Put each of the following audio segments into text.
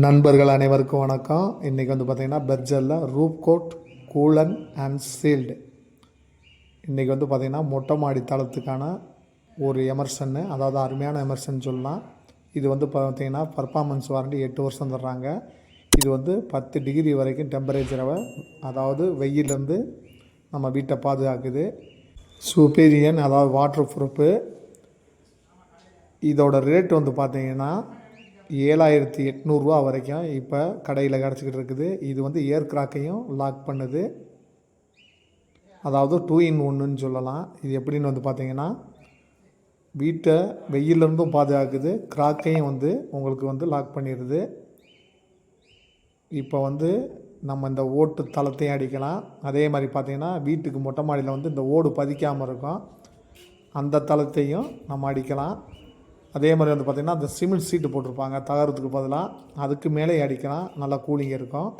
நண்பர்கள் அனைவருக்கும் வணக்கம். இன்றைக்கி வந்து பார்த்திங்கன்னா பெர்ஜரில் roof coat cool n and sealed இன்றைக்கி வந்து பார்த்திங்கன்னா மொட்டை மாடி தளத்துக்கான ஒரு எமர்சன்னு அதாவது அருமையான எமர்சன் சொல்லலாம். இது வந்து பார்த்திங்கன்னா பர்ஃபார்மன்ஸ் வாரண்டி எட்டு வருஷம் தர்றாங்க. இது வந்து பத்து டிகிரி வரைக்கும் டெம்பரேச்சரை அதாவது வெயிலேருந்து நம்ம வீட்டை பாதுகாக்குது. சூப்பீரியன் அதாவது வாட்டர் ப்ரூஃபு இதோட ரேட் வந்து பார்த்திங்கன்னா ஏழாயிரத்தி எட்நூறுரூவா வரைக்கும் இப்போ கடையில் கிடச்சிக்கிட்டு இருக்குது. இது வந்து ஏர்க்ராக்கையும் லாக் பண்ணுது. அதாவது டூ இன் ஒன்றுன்னு சொல்லலாம். இது எப்படின்னு வந்து பார்த்தீங்கன்னா வீட்டை வெயிலிருந்தும் பாதுகாக்குது. கிராக்கையும் வந்து உங்களுக்கு வந்து லாக் பண்ணிடுது. இப்போ வந்து நம்ம இந்த ஓட்டு தளத்தையும் அடிக்கலாம். அதே மாதிரி பார்த்திங்கன்னா வீட்டுக்கு மொட்டை மாடியில் வந்து இந்த ஓடு பதிக்காமல் இருக்கும். அந்த தளத்தையும் நம்ம அடிக்கலாம். அதே மாதிரி வந்து பார்த்திங்கன்னா அந்த சிமெண்ட் சீட்டு போட்டிருப்பாங்க. தகரத்துக்கு பதிலாக அதுக்கு மேலே அடிக்கலாம் நல்லா கூலிங் இருக்கும்.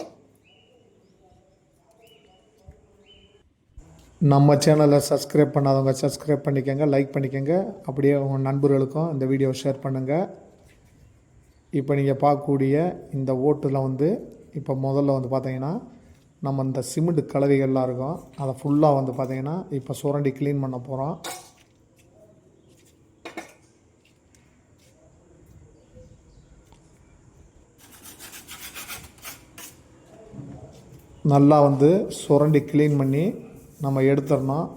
நம்ம சேனலை சப்ஸ்கிரைப் பண்ணாதவங்க சப்ஸ்கிரைப் பண்ணிக்கோங்க லைக் பண்ணிக்கோங்க. அப்படியே உங்கள் நண்பர்களுக்கும் இந்த வீடியோவை ஷேர் பண்ணுங்கள் இப்போ நீங்கள் பார்க்கக்கூடிய இந்த ஓட்டில் வந்து இப்போ முதல்ல வந்து பார்த்தீங்கன்னா நம்ம இந்த சிமெண்ட் கலவைகள்லாம் இருக்கும். அதை ஃபுல்லாக வந்து பார்த்திங்கன்னா இப்போ சுரண்டி க்ளீன் பண்ண போகிறோம் நல்லா வந்து சுரண்டி க்ளீன் பண்ணி நம்ம எடுத்துடணும்.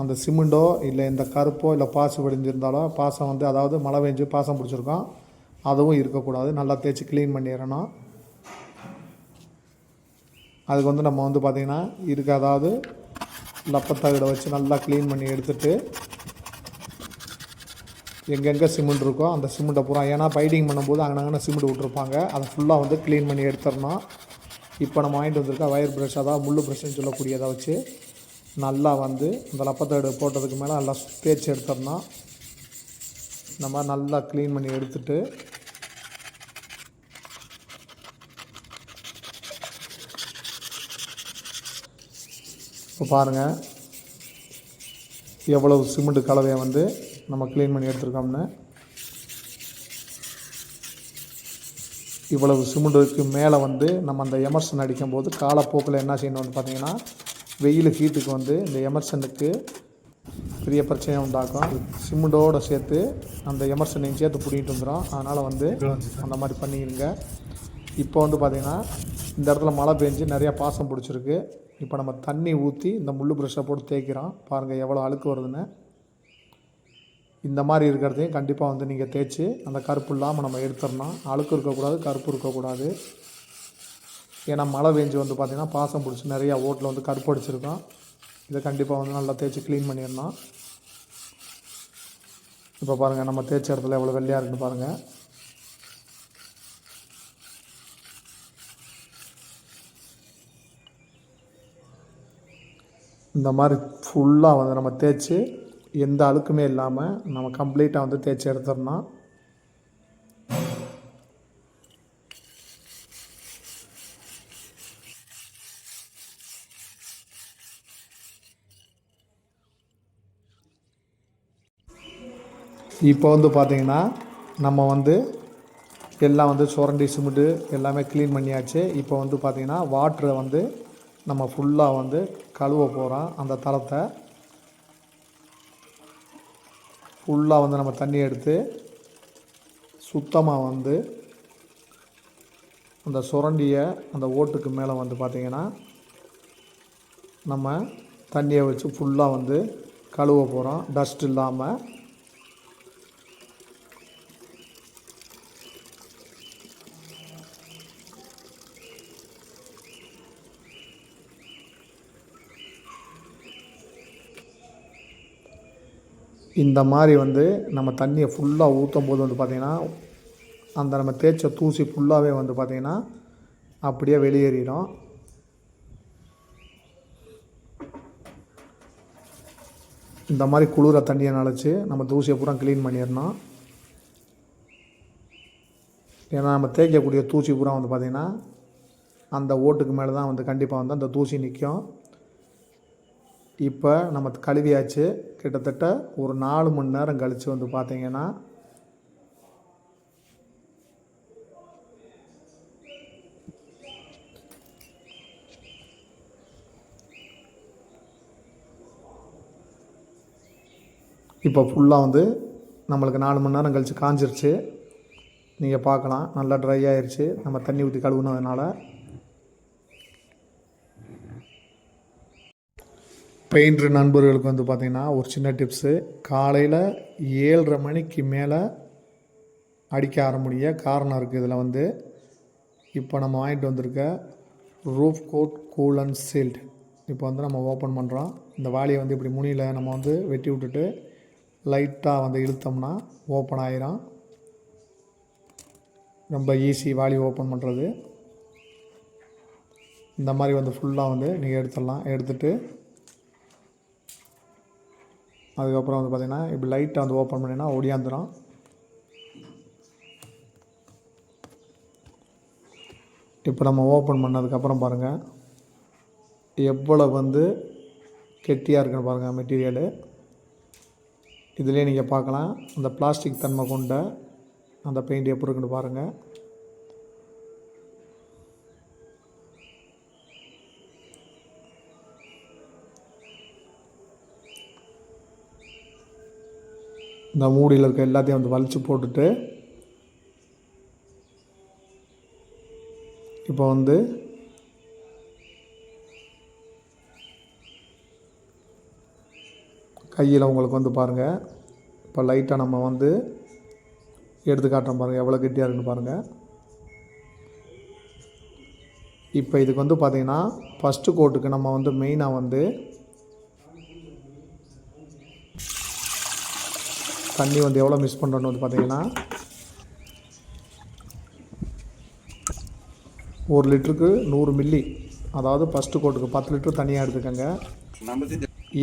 அந்த சிமெண்டோ இல்லை இந்த கருப்போ இல்லை பாசு படிஞ்சிருந்தாலோ பாசம் வந்து அதாவது மழை பெஞ்சு பாசம் பிடிச்சிருக்கோம். அதுவும் இருக்கக்கூடாது. நல்லா தேய்ச்சி க்ளீன் பண்ணிடணும். அதுக்கு வந்து நம்ம வந்து பார்த்திங்கன்னா இருக்க அதாவது லப்பத்தகடை வச்சு நல்லா க்ளீன் பண்ணி எடுத்துட்டு எங்கெங்கே சிமெண்ட் இருக்கோ அந்த சிமெண்ட்டை பூரா ஏன்னா பைடிங் பண்ணும்போது அங்கனங்கன சிமெண்ட் விட்ருப்பாங்க அதை ஃபுல்லாக வந்து க்ளீன் பண்ணி எடுத்துடணும். இப்போ நம்ம வாங்கிட்டு வந்திருக்க ஒயர் ப்ரஷ் அதாவது முள் ப்ரஷ்ன்னு சொல்லக்கூடியதை வச்சு நல்லா வந்து இந்த லப்பத்தேடு போட்டதுக்கு மேலே நல்லா தேய்ச்சி எடுத்தோம்னா நம்ம நல்லா க்ளீன் பண்ணி எடுத்துட்டு இப்போ பாருங்கள் எவ்வளவு சிமெண்ட் கலவையை வந்து நம்ம க்ளீன் பண்ணி எடுத்துருக்கோம்னு. இவ்வளவு சிமெண்ட்டுக்கு மேலே வந்து நம்ம அந்த எமர்சன் அடிக்கும்போது காலப்போக்கில் என்ன செய்யணும்னு பார்த்தீங்கன்னா வெயில் ஹீட்டுக்கு வந்து இந்த எமர்சனுக்கு பெரிய பிரச்சனையை உண்டாக்கும். சிமெண்டோடு சேர்த்து அந்த எமர்சனையும் சேர்த்து பிடிக்கிட்டு வந்துடும் அதனால் வந்து அந்த மாதிரி பண்ணிடுங்க இப்போ வந்து பார்த்திங்கன்னா இந்த இடத்துல மழை பெஞ்சு நிறையா பாசம் பிடிச்சிருக்கு. இப்போ நம்ம தண்ணி ஊற்றி இந்த முள் ப்ரெஷ்ஷை போட்டு தேய்க்கிறோம். பாருங்கள் எவ்வளோ அழுக்கு வருதுன்னு. இந்த மாதிரி இருக்கிறதையும் கண்டிப்பாக வந்து நீங்கள் தேய்ச்சி அந்த கருப்பு இல்லாமல் நம்ம எடுத்துடணும். அழுக்கு இருக்கக்கூடாது கருப்பு இருக்கக்கூடாது. ஏன்னா மழை பெஞ்சு வந்து பார்த்திங்கன்னா பாசம் பிடிச்சி நிறையா ஓட்டில் வந்து கருப்பு அடிச்சிருக்கோம். இதை கண்டிப்பாக வந்து நல்லா தேய்ச்சி க்ளீன் பண்ணிடணும். இப்போ பாருங்கள் நம்ம தேய்ச்ச இடத்துல எவ்வளோ வெள்ளையாக இருக்குன்னு பாருங்கள் இந்த மாதிரி ஃபுல்லாக வந்து நம்ம தேய்ச்சி எந்த அழுக்குமே இல்லாமல் நம்ம கம்ப்ளீட்டாக வந்து தேய்ச்சி எடுத்துடணும். இப்போ வந்து பார்த்திங்கன்னா நம்ம வந்து எல்லாம் வந்து சுரண்டி சிமெண்ட்டு எல்லாமே க்ளீன் பண்ணியாச்சு. இப்போ வந்து பார்த்திங்கன்னா வாட்டரை வந்து நம்ம ஃபுல்லாக வந்து கழுவ போகிறோம் அந்த தளத்தை ஃபுல்லாக வந்து நம்ம தண்ணி எடுத்து சுத்தமாக வந்து அந்த சுரண்டியை அந்த ஓட்டுக்கு மேலே வந்து பார்த்திங்கன்னா நம்ம தண்ணியை வச்சு ஃபுல்லாக வந்து கழுவ போகிறோம் டஸ்ட் இல்லாமல் இந்த மாதிரி வந்து நம்ம தண்ணியை ஃபுல்லாக ஊற்றும் போது வந்து பார்த்திங்கன்னா அந்த நம்ம தேய்ச்ச தூசி ஃபுல்லாகவே வந்து பார்த்திங்கன்னா அப்படியே வெளியேறிடும். இந்த மாதிரி குளிர தண்ணியை நினச்சி நம்ம தூசியை பூரா க்ளீன் பண்ணிடணும். ஏன்னா நம்ம தேய்க்கக்கூடிய தூசி பூரா வந்து பார்த்திங்கன்னா அந்த ஓட்டுக்கு மேலே தான் வந்து கண்டிப்பாக வந்து அந்த தூசி நிற்கும் இப்போ நம்ம கழுவியாச்சு. கிட்டத்தட்ட ஒரு நாலு மணி நேரம் கழித்து வந்து பார்த்திங்கன்னா இப்போ ஃபுல்லாக வந்து நம்மளுக்கு நாலு மணி நேரம் கழித்து காஞ்சிருச்சு. நீங்கள் பார்க்கலாம். நல்லா ட்ரை ஆயிடுச்சு நம்ம தண்ணி ஊற்றி கழுவுனதுனால. பெயிண்டர் நண்பர்களுக்கு வந்து பார்த்திங்கன்னா ஒரு சின்ன டிப்ஸு காலையில் ஏழரை மணிக்கு மேலே அடிக்க ஆரம்பிய காரணம் இருக்குது இதில் வந்து இப்போ நம்ம வாங்கிட்டு வந்திருக்க roof coat cool and shield இப்போ வந்து நம்ம ஓப்பன் பண்ணுறோம் இந்த வாளியை வந்து இப்படி முனியில் நம்ம வந்து வெட்டி விட்டுட்டு லைட்டாக வந்து இழுத்தோம்னா ஓப்பன் ஆயிரும். ரொம்ப ஈஸி வாளி ஓப்பன் பண்ணுறது இந்த மாதிரி வந்து ஃபுல்லாக வந்து நீங்கள் எடுத்துடலாம். எடுத்துட்டு அதுக்கப்புறம் வந்து பார்த்திங்கன்னா இப்படி லைட்டாக வந்து ஓப்பன் பண்ணினா ஒடியாந்துடும் இப்போ நம்ம ஓப்பன் பண்ணதுக்கப்புறம் பாருங்கள் எவ்வளோ வந்து கெட்டியாக இருக்குன்னு பாருங்கள் மெட்டீரியலு இதிலே நீங்கள் பார்க்கலாம். அந்த பிளாஸ்டிக் தன்மை கொண்ட அந்த பெயிண்ட் எப்படி இருக்குன்னு பாருங்கள் இந்த மூடியில் இருக்க எல்லாத்தையும் வந்து வலிச்சு போட்டுட்டு இப்போ வந்து கையில் உங்களுக்கு வந்து பாருங்கள் இப்போ லைட்டாக நம்ம வந்து எடுத்து காட்டுறோம் பாருங்கள் எவ்வளோ கெட்டியாக இருக்குன்னு பாருங்கள் இப்போ இதுக்கு வந்து பார்த்திங்கன்னா ஃபஸ்ட்டு கோட்டுக்கு நம்ம வந்து மெயினாக வந்து தண்ணி வந்து எவ்வளோ மிஸ் பண்ணுறோன்னு வந்து பார்த்திங்கன்னா ஒரு லிட்டருக்கு நூறு மில்லி. அதாவது ஃபஸ்ட்டு கோட்டுக்கு பத்து லிட்டர் தனியாக எடுத்துக்கோங்க.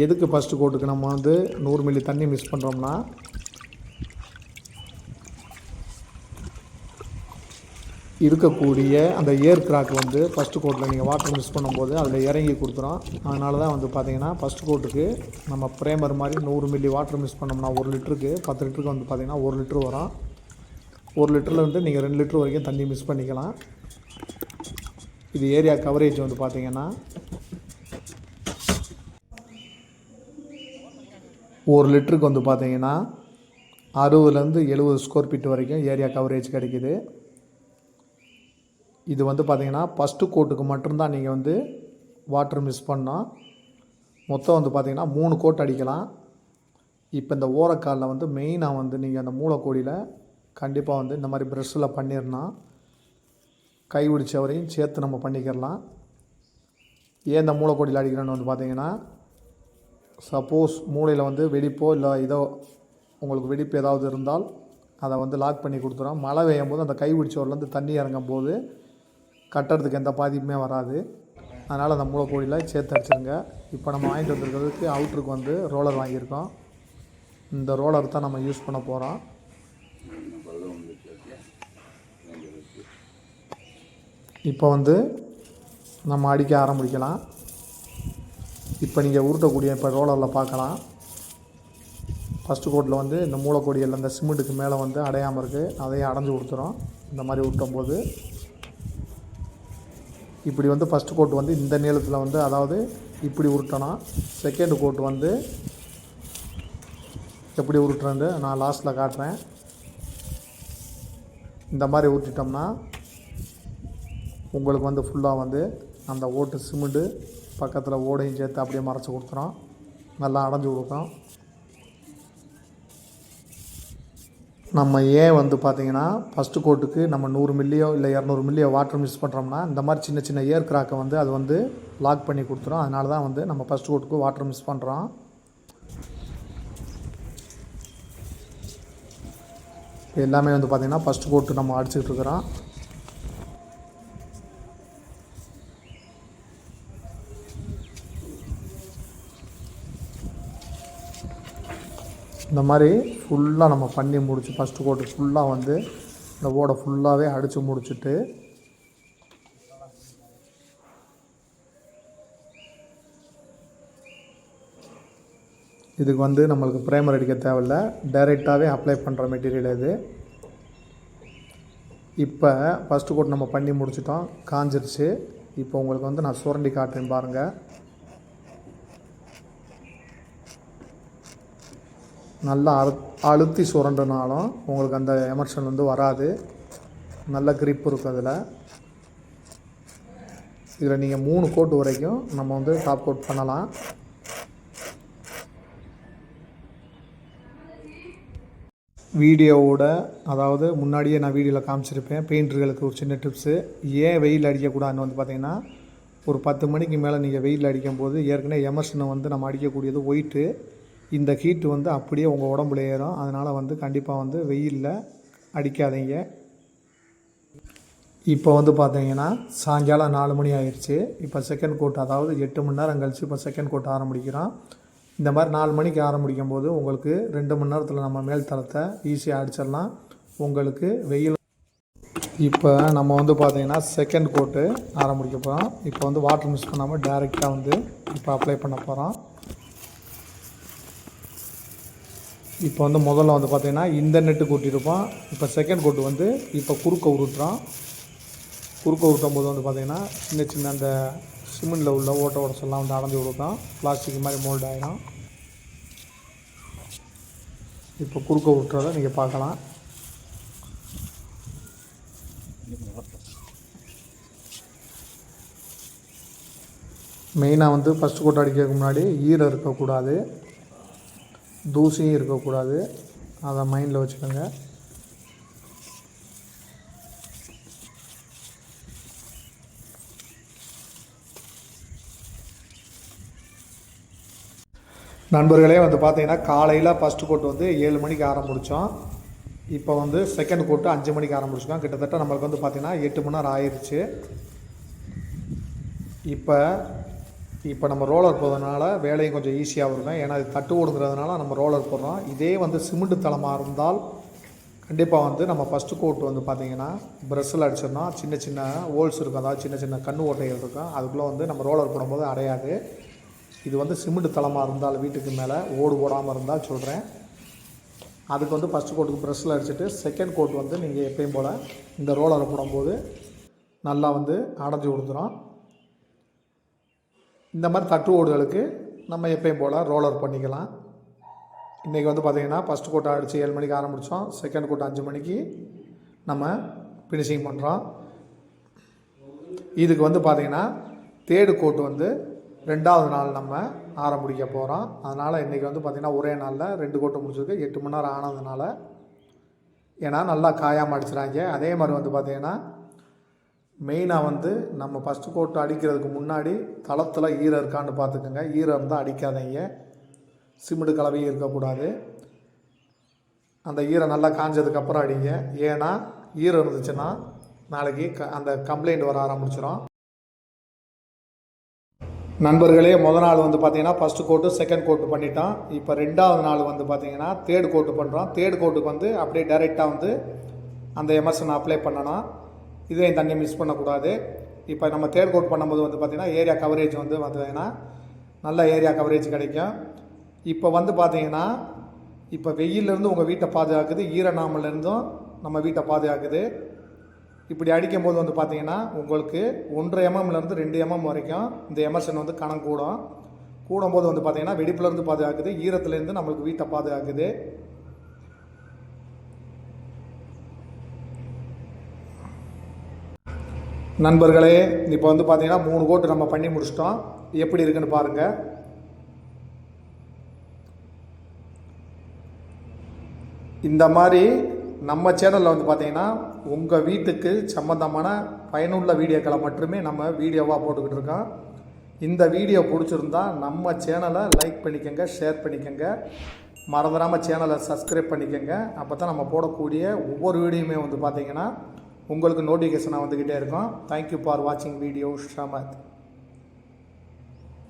எதுக்கு ஃபஸ்ட்டு கோட்டுக்கு நம்ம வந்து நூறு மில்லி தண்ணி மிஸ் பண்ணுறோம்னா இருக்கக்கூடிய அந்த ஏர் கிராக் வந்து ஃபஸ்ட்டு கோட்டில் நீங்கள் வாட்டர் மிஸ் பண்ணும்போது அதில் இறங்கி கொடுத்துரும். அதனால தான் வந்து பார்த்தீங்கன்னா ஃபஸ்ட்டு கோட்டுக்கு நம்ம ப்ரேமர் மாதிரி நூறு மில்லி வாட்டர் மிஸ் பண்ணோம்னா ஒரு லிட்டருக்கு பத்து லிட்டருக்கு வந்து பார்த்திங்கன்னா ஒரு லிட்ரு வரும். ஒரு லிட்டரில் வந்து நீங்கள் ரெண்டு லிட்டர் வரைக்கும் தண்ணி மிஸ் பண்ணிக்கலாம். இது ஏரியா கவரேஜ் வந்து பார்த்திங்கன்னா ஒரு லிட்டருக்கு வந்து பார்த்திங்கன்னா அறுபதுலேருந்து எழுபது ஸ்கொயர் ஃபீட் வரைக்கும் ஏரியா கவரேஜ் கிடைக்கிது. இது வந்து பார்த்திங்கன்னா ஃபஸ்ட்டு கோட்டுக்கு மட்டும்தான் நீங்கள் வந்து வாட்டர் மிஸ் பண்ணோம் மொத்தம் வந்து பார்த்திங்கன்னா மூணு கோட் அடிக்கலாம். இப்போ இந்த ஓரக்காலில் வந்து மெயினாக வந்து நீங்கள் அந்த மூளைக்கோடியில் கண்டிப்பாக வந்து இந்த மாதிரி ப்ரெஷ்ஷில் பண்ணிடணும் கை வரையும் சேர்த்து நம்ம பண்ணிக்கிறலாம் ஏன் இந்த மூளைக்கோடியில் அடிக்கிறோன்னு வந்து பார்த்தீங்கன்னா சப்போஸ் மூளையில் வந்து வெடிப்போ இல்லை இதோ உங்களுக்கு வெடிப்பு ஏதாவது இருந்தால் அதை வந்து லாக் பண்ணி கொடுத்துரும். மழை பெய்யும் போது அந்த கை பிடிச்சவர்லேருந்து தண்ணி இறங்கும் போது கட்டுறதுக்கு எந்த பாதிப்புமே வராது. அதனால் அந்த மூளைக்கோடியில் சேர்த்து அடிச்சிருங்க. இப்போ நம்ம வாங்கிட்டு வந்திருக்கிறதுக்கு அவுட்ருக்கு வந்து ரோலர் வாங்கியிருக்கோம். இந்த ரோலர் தான் நம்ம யூஸ் பண்ண போகிறோம் இப்போ வந்து நம்ம அடிக்க ஆரம்பிக்கலாம். இப்போ நீங்கள் உருட்டக்கூடிய இப்போ ரோலரில் பார்க்கலாம் ஃபஸ்ட்டு கோட்டில் வந்து இந்த மூளைக்கொடியில் இந்த சிமெண்ட்டுக்கு மேலே வந்து அடையாமல் இருக்குது அதையும் அடைஞ்சு கொடுத்துரும் இந்த மாதிரி விட்டும் போது இப்படி வந்து ஃபஸ்ட்டு கோட் வந்து இந்த நீளத்தில் வந்து அதாவது இப்படி உருட்டணும் செகண்ட் கோட் வந்து எப்படி உருட்டுறது? நான் லாஸ்ட்டில் காட்டுறேன். இந்த மாதிரி ஊற்றிட்டோம்னா உங்களுக்கு வந்து ஃபுல்லாக வந்து அந்த ஓட்டு சிமெண்ட்டு பக்கத்தில் ஓடையும் சேர்த்து அப்படியே மறைச்சி கொடுத்துரும். நல்லா அடைஞ்சு கொடுக்கும். நம்ம ஏன் வந்து பார்த்தீங்கன்னா ஃபஸ்ட்டு கோட்டுக்கு நம்ம நூறு மில்லியோ இல்லை இரநூறு மில்லியோ வாட்டர் மிஸ் பண்ணுறோம்னா இந்த மாதிரி சின்ன சின்ன ஏர் கிராக்கை வந்து அது வந்து லாக் பண்ணி கொடுத்துரும். அதனால தான் வந்து நம்ம ஃபஸ்ட் கோட்டுக்கு வாட்டர் மிஸ் பண்ணுறோம் எல்லாமே வந்து பார்த்திங்கன்னா ஃபஸ்ட் கோட்டு நம்ம அடிச்சுக்கிட்டு இருக்கிறோம். இந்த மாதிரி ஃபுல்லாக நம்ம பண்ணி முடிச்சு ஃபஸ்ட்டு கோட்டு ஃபுல்லாக வந்து இந்த ஓடை ஃபுல்லாகவே அடித்து முடிச்சுட்டு இதுக்கு வந்து நம்மளுக்கு ப்ரைமர் அடிக்க தேவையில்ல. டைரெக்டாகவே அப்ளை பண்ணுற மெட்டீரியல் இது. இப்போ ஃபஸ்ட்டு கோட் நம்ம பண்ணி முடிச்சிட்டோம் காஞ்சிருச்சு. இப்போ உங்களுக்கு வந்து நான் சுரண்டி காட்டுறேன் பாருங்கள் நல்லா அழு அழுத்தி சுரண்டுனாலும் உங்களுக்கு அந்த எமர்ஷன் வந்து வராது. நல்ல கிரிப் இருக்கும் அதில். இதில் நீங்கள் மூணு கோட் வரைக்கும் நம்ம வந்து டாப் கோட் பண்ணலாம். வீடியோவோட அதாவது முன்னாடியே நான் வீடியோவில் காமிச்சிருப்பேன். பெயிண்டர்களுக்கு ஒரு சின்ன டிப்ஸு ஏன் வெயில் அடிக்கக்கூடாதுன்னு வந்து பார்த்தீங்கன்னா ஒரு பத்து மணிக்கு மேலே நீங்கள் வெயில் அடிக்கும்போது ஏற்கனவே எமர்ஷனை வந்து நம்ம அடிக்கக்கூடியது ஒயிட்டு இந்த ஹீட்டு வந்து அப்படியே உங்கள் உடம்புல ஏறும். அதனால் வந்து கண்டிப்பாக வந்து வெயிலில் அடிக்காதீங்க. இப்போ வந்து பார்த்தீங்கன்னா சாயங்காலம் நாலு மணி ஆயிடுச்சு இப்போ செகண்ட் கோட் அதாவது எட்டு மணி நேரம் கழிச்சு இப்போ செகண்ட் கோட் ஆரம்பிக்கிறோம். இந்த மாதிரி நாலு மணிக்கு ஆரம்பிக்கும் போது உங்களுக்கு ரெண்டு மணி நேரத்தில் நம்ம மேல் தளத்தை ஈஸியாக அடிச்சிடலாம். உங்களுக்கு வெயில் இப்போ நம்ம வந்து பார்த்திங்கன்னா செகண்ட் கோட்டு ஆரம்பிக்க போகிறோம் இப்போ வந்து வாட்டர் மிஸ் பண்ணாமல் டைரெக்டாக வந்து இப்போ அப்ளை பண்ண போகிறோம் இப்போ வந்து முதல்ல வந்து பார்த்திங்கன்னா இந்த நெட்டு கூட்டியிருப்போம் இப்போ செகண்ட் கோட்டு வந்து இப்போ குறுக்க உருட்டுறோம் குறுக்க உருட்டும் போது வந்து பார்த்திங்கன்னா சின்ன சின்ன அந்த சிமெண்டில் உள்ள ஓட்ட உடச்செல்லாம் வந்து அடைஞ்சு கொடுக்கும் பிளாஸ்டிக் மாதிரி மோல்ட் ஆகிடும் இப்போ குறுக்க உருட்டுறதை நீங்கள் பார்க்கலாம். மெயினாக வந்து ஃபஸ்ட் கோட்டை அடிக்கிறதுக்கு முன்னாடி ஈரம் இருக்கக்கூடாது. தூசியும் இருக்கக்கூடாது. அதை மைண்டில் வச்சுக்கோங்க. நண்பர்களே வந்து பார்த்தீங்கன்னா காலையில் ஃபஸ்ட்டு கோட் வந்து ஏழு மணிக்கு ஆரம்பிச்சோம். இப்போ வந்து செகண்ட் கோட்டு அஞ்சு மணிக்கு ஆரம்பிச்சிருக்கோம். கிட்டத்தட்ட நம்மளுக்கு வந்து பார்த்தீங்கன்னா எட்டு மணி நேரம் ஆயிடுச்சு இப்போ இப்போ நம்ம ரோலர் போகிறதுனால வேலையும் கொஞ்சம் ஈஸியாக இருக்கும் ஏன்னா இது தட்டு ஓடுங்கிறதுனால நம்ம ரோலர் போடுறோம். இதே வந்து சிமெண்ட் தளமாக இருந்தால் கண்டிப்பாக வந்து நம்ம ஃபஸ்ட்டு கோட் வந்து பார்த்திங்கன்னா ப்ரெஷ்ஷில் அடிச்சிடணும். சின்ன சின்ன ஹோல்ஸ் இருக்கும். அதாவது சின்ன சின்ன கண் ஓட்டைகள் இருக்கும். அதுக்குள்ளே வந்து நம்ம ரோலர் போடும்போது அடையாது. இது வந்து சிமெண்ட் தளமாக இருந்தால் வீட்டுக்கு மேலே ஓடு போடாமல் இருந்தால் சொல்கிறேன் அதுக்கு வந்து ஃபஸ்ட்டு கோட்டுக்கு ப்ரெஷ்ஷில் அடிச்சுட்டு செகண்ட் கோட் வந்து நீங்கள் எப்பயும் போல் இந்த ரோலரை போடும்போது நல்லா வந்து அடைஞ்சு கொடுத்துரும். இந்த மாதிரி தட்டு ஓடுகளுக்கு நம்ம எப்பயும் போல் ரோலர் பண்ணிக்கலாம். இன்றைக்கி வந்து பார்த்திங்கன்னா ஃபஸ்ட் கோட்டை அடித்து ஏழு மணிக்கு ஆரம்பித்தோம் செகண்ட் கோட்டை அஞ்சு மணிக்கு நம்ம ஃபினிஷிங் பண்ணுறோம் இதுக்கு வந்து பார்த்திங்கன்னா தேர்டு கோட்டு வந்து ரெண்டாவது நாள் நம்ம ஆரம்பிக்க போகிறோம் அதனால் இன்றைக்கி வந்து பார்த்திங்கன்னா ஒரே நாளில் ரெண்டு கோட்டு முடிச்சிருக்கு. எட்டு மணி நேரம் ஆனதுனால ஏன்னா நல்லா காயாமல் அடிச்சிடாங்க அதே மாதிரி வந்து பார்த்திங்கன்னா மெயினாக வந்து நம்ம ஃபஸ்ட்டு கோட்டு அடிக்கிறதுக்கு முன்னாடி தளத்தில் ஈரம் இருக்கான்னு பார்த்துக்கோங்க. ஈரம் இருந்தால் அடிக்காதீங்க. சிமெண்ட் கலவையும் இருக்கக்கூடாது. அந்த ஈரம் நல்லா காஞ்சதுக்கப்புறம் அடிங்க. ஏன்னா ஈரம் இருந்துச்சுன்னா நாளைக்கு க அந்த கம்ப்ளைண்ட் வர ஆரம்பிச்சிடும் நண்பர்களே முத நாள் வந்து பார்த்தீங்கன்னா ஃபஸ்ட்டு கோட்டு செகண்ட் கோட்டு பண்ணிட்டோம் இப்போ ரெண்டாவது நாள் வந்து பார்த்தீங்கன்னா தேர்ட் கோட்டு பண்ணுறோம் தேர்ட் கோட்டுக்கு வந்து அப்படியே டைரெக்டாக வந்து அந்த எமர்சன் அப்ளை பண்ணணும் இதையும் தண்ணி மிஸ் பண்ணக்கூடாது. இப்போ நம்ம தேர்ட் கோட் பண்ணும்போது வந்து பார்த்திங்கன்னா ஏரியா கவரேஜ் வந்து பார்த்தீங்கன்னா நல்ல ஏரியா கவரேஜ் கிடைக்கும். இப்போ வந்து பார்த்தீங்கன்னா இப்போ வெயிலேருந்து உங்கள் வீட்டை பாதுகாக்குது. ஈரநாமலேருந்தும் நம்ம வீட்டை பாதுகாக்குது. இப்படி அடிக்கும்போது வந்து பார்த்தீங்கன்னா உங்களுக்கு ஒன்றரை எம்எம்லேருந்து ரெண்டு எம்எம் வரைக்கும் இந்த எமர்ஷன் வந்து கணக்கு கூடும். கூடும்போது வந்து பார்த்திங்கன்னா வெடிப்புலேருந்து பாதுகாக்குது. ஈரத்துலேருந்து நம்மளுக்கு வீட்டை பாதுகாக்குது. நண்பர்களே இப்போ வந்து பார்த்தீங்கன்னா மூணு கோட்டு நம்ம பண்ணி முடிச்சிட்டோம். எப்படி இருக்குன்னு பாருங்கள் இந்த மாதிரி நம்ம சேனலில் வந்து பார்த்தீங்கன்னா உங்கள் வீட்டுக்கு சம்மந்தமான பயனுள்ள வீடியோக்களை மட்டுமே நம்ம வீடியோவாக போட்டுக்கிட்டு இருக்கோம். இந்த வீடியோ பிடிச்சிருந்தா நம்ம சேனலை லைக் பண்ணிக்கோங்க ஷேர் பண்ணிக்கோங்க. மறந்துடாமல் சேனலை சப்ஸ்கிரைப் பண்ணிக்கோங்க. அப்போ தான் நம்ம போடக்கூடிய ஒவ்வொரு வீடியோவுமே வந்து பார்த்திங்கன்னா உங்களுக்கு நோட்டிஃபிகேஷனாக வந்துக்கிட்டே இருக்கும். தேங்க்யூ ஃபார் வாட்சிங் வீடியோ ஷமத்